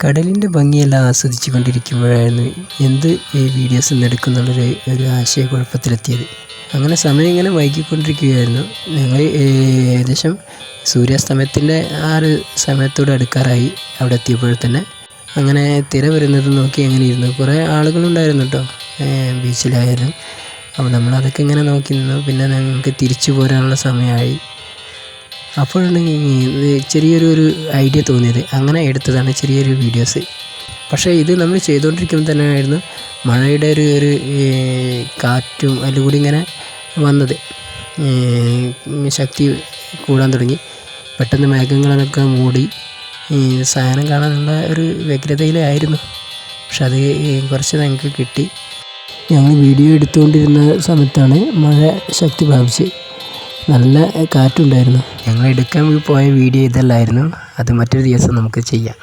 കടലിന്റെ ഭംഗിയെല്ലാം ആസ്വദിച്ചു കൊണ്ടിരിക്കുമ്പോഴായിരുന്നു എന്ത് ഈ വീഡിയോസ് ഇന്ന് എടുക്കുന്നുള്ളൊരു ഒരു ആശയക്കുഴപ്പത്തിലെത്തിയത്. അങ്ങനെ സമയം ഇങ്ങനെ വൈകിക്കൊണ്ടിരിക്കുകയായിരുന്നു ഞങ്ങൾ ഏകദേശം സൂര്യാസ്തമയത്തിന്റെ ആ ഒരു സമയത്തോട് അടുക്കാറായി അവിടെ എത്തിയപ്പോൾ തന്നെ. അങ്ങനെ തിര വരുന്നത് നോക്കി അങ്ങനെ ഇരുന്നു. കുറേ ആളുകളുണ്ടായിരുന്നു കേട്ടോ. ബീച്ചിലായാലും. അപ്പോൾ നമ്മളതൊക്കെ ഇങ്ങനെ നോക്കി നിന്നു. പിന്നെ ഞങ്ങൾക്ക് തിരിച്ചു പോരാനുള്ള സമയമായി. അപ്പോഴാണ് ചെറിയൊരു ഒരു ഐഡിയ തോന്നിയത്. അങ്ങനെ എടുത്തതാണ് ചെറിയൊരു വീഡിയോസ് പക്ഷേ ഇത് നമ്മൾ ചെയ്തുകൊണ്ടിരിക്കുമ്പോൾ തന്നെ ആയിരുന്നു മഴയുടെ ഒരു ഒരു കാറ്റും അതിൽ കൂടി ഇങ്ങനെ വന്നത്. ശക്തി കൂടാൻ തുടങ്ങി. പെട്ടെന്ന് മേഘങ്ങളൊക്കെ മൂടി സാധനം കാണാനുള്ള ഒരു വ്യഗ്രതയിലായിരുന്നു. പക്ഷെ അത് കുറച്ച് ഞങ്ങൾക്ക് കിട്ടി. ഞങ്ങൾ വീഡിയോ എടുത്തുകൊണ്ടിരുന്ന സമയത്താണ് മഴ ശക്തി പ്രാപിച്ച് നല്ല കാറ്റുണ്ടായിരുന്നു. ഞങ്ങൾ എടുക്കാൻ പോയ വീഡിയോ ഇതല്ലായിരുന്നു. അത് മറ്റൊരു ദിവസം നമുക്ക് ചെയ്യാം.